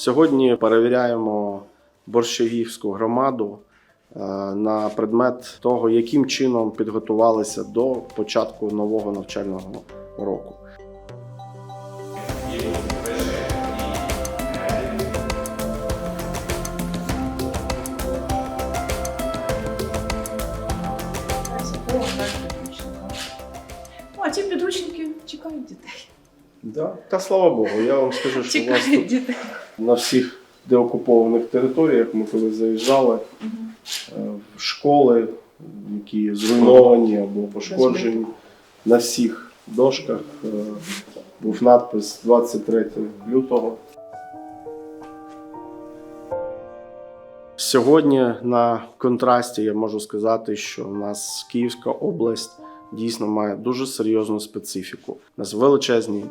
Сьогодні перевіряємо борщагівську громаду е, на предмет того, яким чином підготувалися до початку нового навчального року. А ці підручники чекають дітей. Да. Та слава Богу, я вам скажу, що у вас Чекають тут дітей. на всіх деокупованих територіях ми коли заїжджали, е, в школи, які зруйновані або пошкоджені, на всіх дошках е, був надпис 23 лютого. Сьогодні на контрасті я можу сказати, що у нас Київська область дійсно має дуже серйозну специфіку. У нас величезні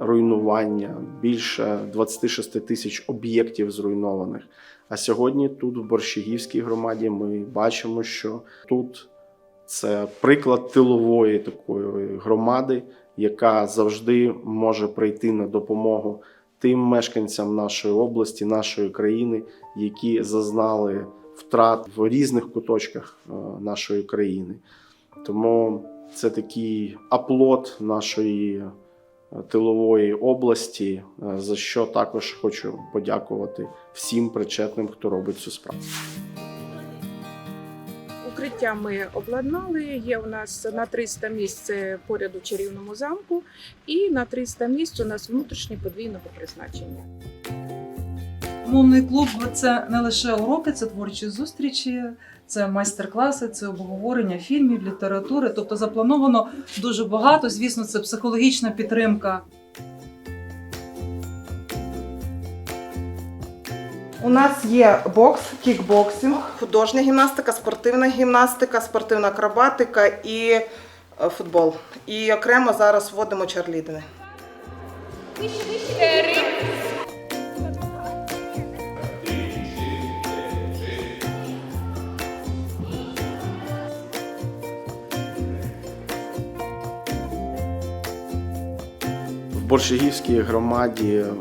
руйнування, більше 26 тисяч об'єктів зруйнованих. А сьогодні тут, в Борщагівській громаді, ми бачимо, що тут це приклад тилової такої громади, яка завжди може прийти на допомогу тим мешканцям нашої області, нашої країни, які зазнали втрат в різних куточках е, нашої країни. Тому це такий аплот нашої тилової області, е, за що також хочу подякувати всім причетним, хто робить цю справу. Укриття ми обладнали. Є у нас на 300 місць поряд у чарівному замку, і на 300 місць у нас внутрішнє подвійного призначення. Мовний клуб це не лише уроки, це творчі зустрічі, це майстер-класи, це обговорення фільмів, літератури. Тобто заплановано дуже багато. Звісно, це психологічна підтримка. У нас є бокс, кікбоксинг, художня гімнастика, спортивна гімнастика, спортивна акробатика і е, футбол. І окремо зараз вводимо чарлідини. Борщагівській громаді е,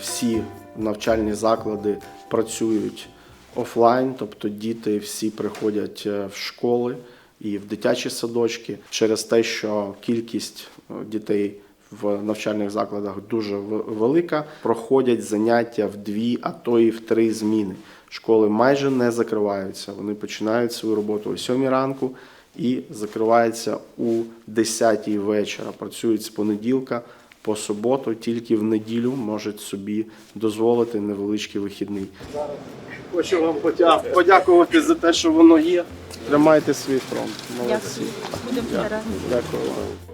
всі навчальні заклади працюють офлайн, тобто діти всі приходять е, в школи і в дитячі садочки через те, що кількість е, дітей в навчальних закладах дуже велика, проходять заняття в дві, а то і в три зміни. Школи майже не закриваються. Вони починають свою роботу о 7 ранку і закриваються у 10 вечора. Працюють з понеділка по суботу, тільки в неділю можуть собі дозволити невеличкий вихідний. Хочу вам подя- подякувати за те, що воно є. Тримайте свій фронт. Молодці. Дякую. Дякую вам.